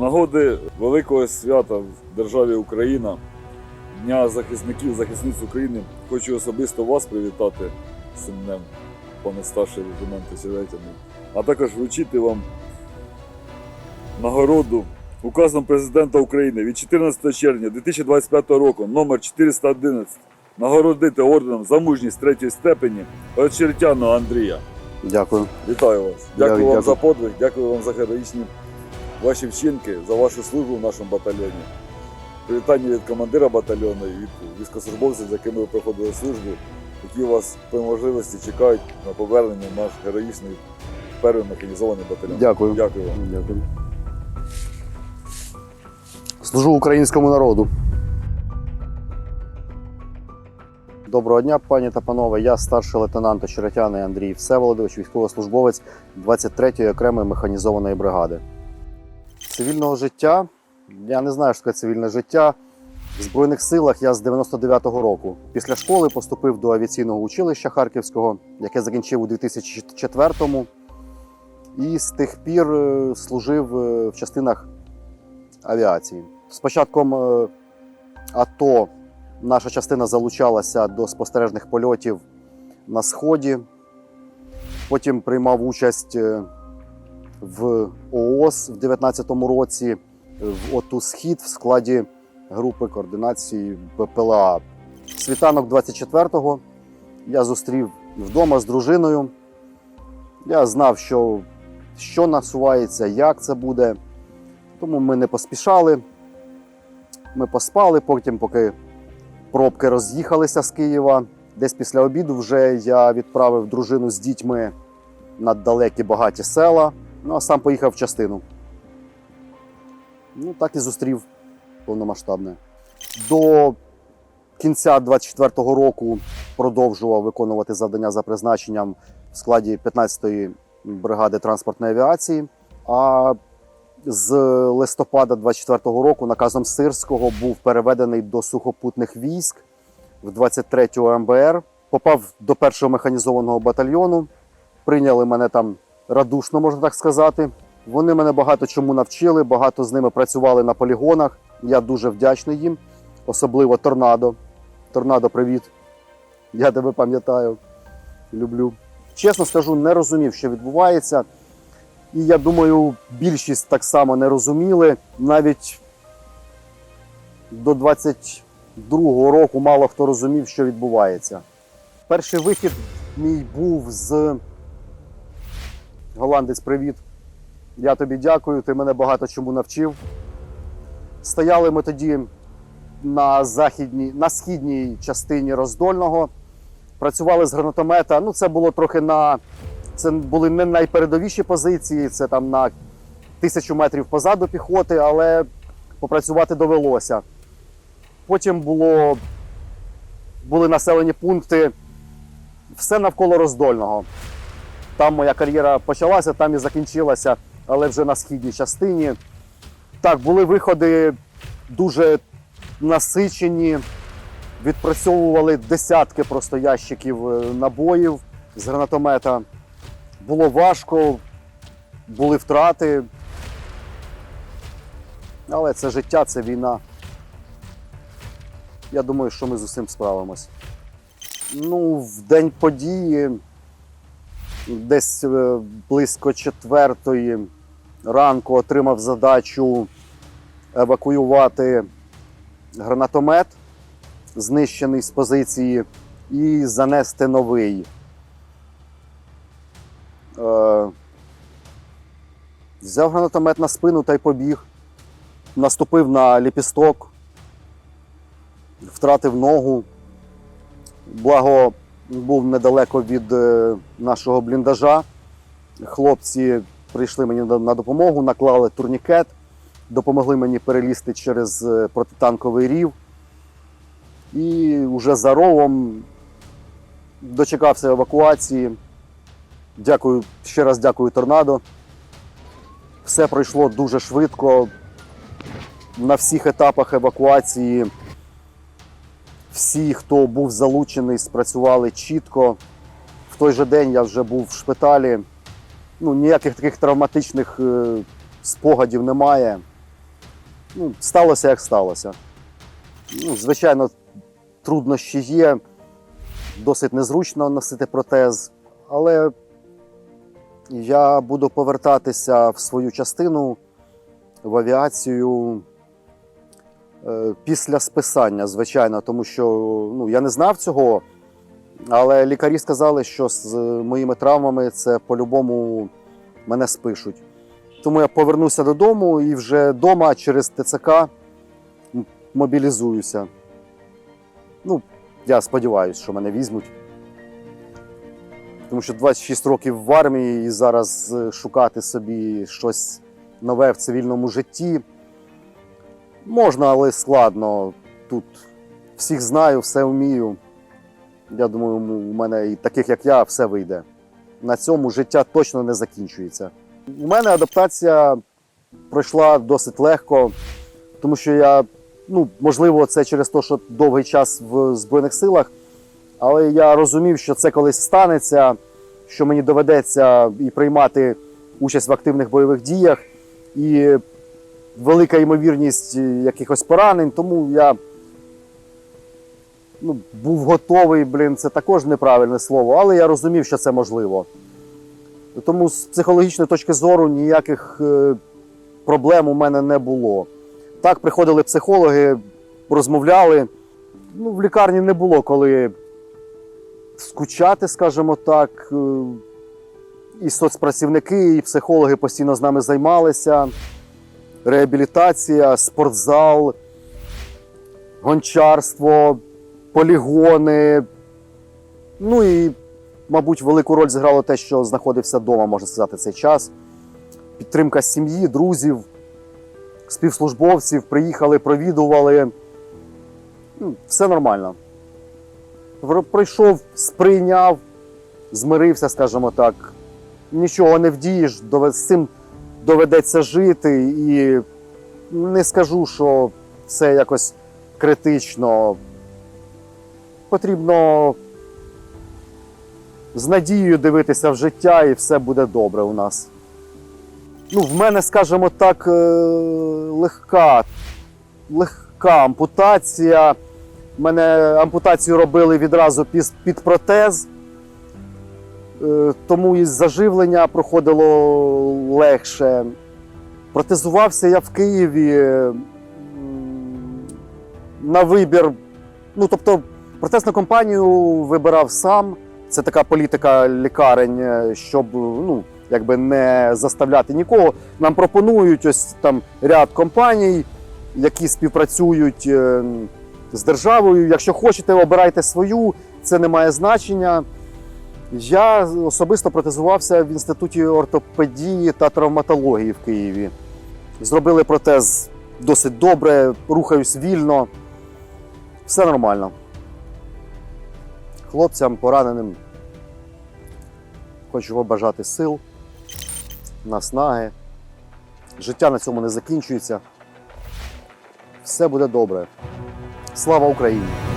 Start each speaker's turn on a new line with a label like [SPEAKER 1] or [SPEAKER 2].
[SPEAKER 1] нагоди великого свята в державі Україна, Дня захисників, захисниць України, хочу особисто вас привітати з цим днем, пане старший лейтенант Сєветяний, а також вручити вам нагороду указом президента України від 14 червня 2025 року номер 411 нагородити орденом за мужність третьої степені Очеретяного Андрія.
[SPEAKER 2] Дякую.
[SPEAKER 1] Вітаю вас. Дякую,
[SPEAKER 2] Дякую,
[SPEAKER 1] вам
[SPEAKER 2] дякую.
[SPEAKER 1] за подвиг, дякую вам за героїчні ваші вчинки, за вашу службу в нашому батальйоні. Привітання від командира батальйону і від військовослужбовців, з якими ви проходили службу, які вас по можливості чекають на повернення в наш героїчний перший механізований батальйон.
[SPEAKER 2] Дякую.
[SPEAKER 1] Дякую вам.
[SPEAKER 2] Дякую. Служу українському народу. Доброго дня, пані та панове. Я старший лейтенант Очеретяний Андрій Всеволодович, військовослужбовець 23-ї окремої механізованої бригади. Цивільного життя. Я не знаю, що таке цивільне життя. В Збройних силах я з 99-го року. Після школи поступив до авіаційного училища Харківського, яке закінчив у 2004-му. І з тих пір е, служив е, в частинах авіації. З початком е, АТО наша частина залучалася до спостережних польотів на Сході. Потім приймав участь в ООС в 2019 році, в ОТУ Схід в складі групи координації БПЛА. Світанок 24-го я зустрів вдома з дружиною. Я знав, що, що насувається, як це буде. Тому ми не поспішали. Ми поспали, потім, поки пробки роз'їхалися з Києва. Десь після обіду вже я відправив дружину з дітьми на далекі багаті села, ну а сам поїхав в частину. Ну, так і зустрів повномасштабне. До кінця 24-го року продовжував виконувати завдання за призначенням в складі 15-ї бригади транспортної авіації. А з листопада 24-го року наказом Сирського був переведений до сухопутних військ в 23-го МБР. Попав до першого механізованого батальйону. Прийняли мене там радушно, можна так сказати. Вони мене багато чому навчили, багато з ними працювали на полігонах. Я дуже вдячний їм, особливо торнадо. Торнадо, привіт. Я тебе пам'ятаю, люблю. Чесно скажу, не розумів, що відбувається. І я думаю, більшість так само не розуміли. Навіть до 22-го року мало хто розумів, що відбувається. Перший вихід мій був з Голландець, привіт. Я тобі дякую, ти мене багато чому навчив. Стояли ми тоді на західній, на східній частині роздольного, працювали з гранатомета. Ну, це було трохи на. Це були не найпередовіші позиції, це там на тисячу метрів позаду піхоти, але попрацювати довелося. Потім було, були населені пункти, все навколо роздольного. Там моя кар'єра почалася, там і закінчилася, але вже на східній частині. Так, були виходи дуже насичені, відпрацьовували десятки просто ящиків е, набоїв з гранатомета. Було важко, були втрати. Але це життя, це війна. Я думаю, що ми з усім справимось. Ну, в день події, десь е, близько четвертої ранку отримав задачу евакуювати гранатомет, знищений з позиції, і занести новий. Е, взяв гранатомет на спину та й побіг. Наступив на ліпісток, втратив ногу. Благо був недалеко від е, нашого бліндажа. Хлопці прийшли мені на- допомогу, наклали турнікет, допомогли мені перелізти через е, протитанковий рів. І вже за ровом дочекався евакуації. Дякую, ще раз дякую торнадо. Все пройшло дуже швидко. На всіх етапах евакуації всі, хто був залучений, спрацювали чітко. В той же день я вже був в шпиталі. Ну, ніяких таких травматичних е, спогадів немає. Ну, сталося як сталося. Ну, звичайно, труднощі є, досить незручно носити протез, але я буду повертатися в свою частину в авіацію після списання, звичайно, тому що ну, я не знав цього, але лікарі сказали, що з моїми травмами це по-любому мене спишуть. Тому я повернуся додому і вже вдома через ТЦК мобілізуюся. Ну, я сподіваюся, що мене візьмуть. Тому що 26 років в армії і зараз е, шукати собі щось нове в цивільному житті можна, але складно. Тут всіх знаю, все вмію. Я думаю, у мене і таких, як я, все вийде. На цьому життя точно не закінчується. У мене адаптація пройшла досить легко, тому що я, ну, можливо, це через те, що довгий час в Збройних силах, але я розумів, що це колись станеться, що мені доведеться і приймати участь в активних бойових діях, і велика ймовірність якихось поранень, тому я ну, був готовий, блін, це також неправильне слово, але я розумів, що це можливо. Тому з психологічної точки зору ніяких е, проблем у мене не було. Так, приходили психологи, розмовляли. Ну, в лікарні не було коли скучати, скажімо так. Е, І соцпрацівники, і психологи постійно з нами займалися. Реабілітація, спортзал, гончарство, полігони. Ну і мабуть, велику роль зіграло те, що знаходився вдома, можна сказати, цей час. Підтримка сім'ї, друзів, співслужбовців, приїхали, провідували. Ну, Все нормально. Пр- Пройшов, сприйняв, змирився, скажімо так. Нічого не вдієш, з цим доведеться жити. І не скажу, що це якось критично. Потрібно з надією дивитися в життя, і все буде добре у нас. Ну, в мене, скажімо так, е, легка, легка ампутація. Мене ампутацію робили відразу під, протез, тому і заживлення проходило легше. Протезувався я в Києві на вибір. Ну, тобто, протезну компанію вибирав сам. Це така політика лікарень, е, щоб ну, якби не заставляти нікого. Нам пропонують ось там ряд компаній, які співпрацюють е, з державою. Якщо хочете, обирайте свою, це не має значення. Я особисто протезувався в інституті ортопедії та травматології в Києві. Зробили протез досить добре, рухаюсь вільно. Все нормально. Хлопцям пораненим хочу побажати сил, наснаги. Життя на цьому не закінчується. Все буде добре. Слава Україні!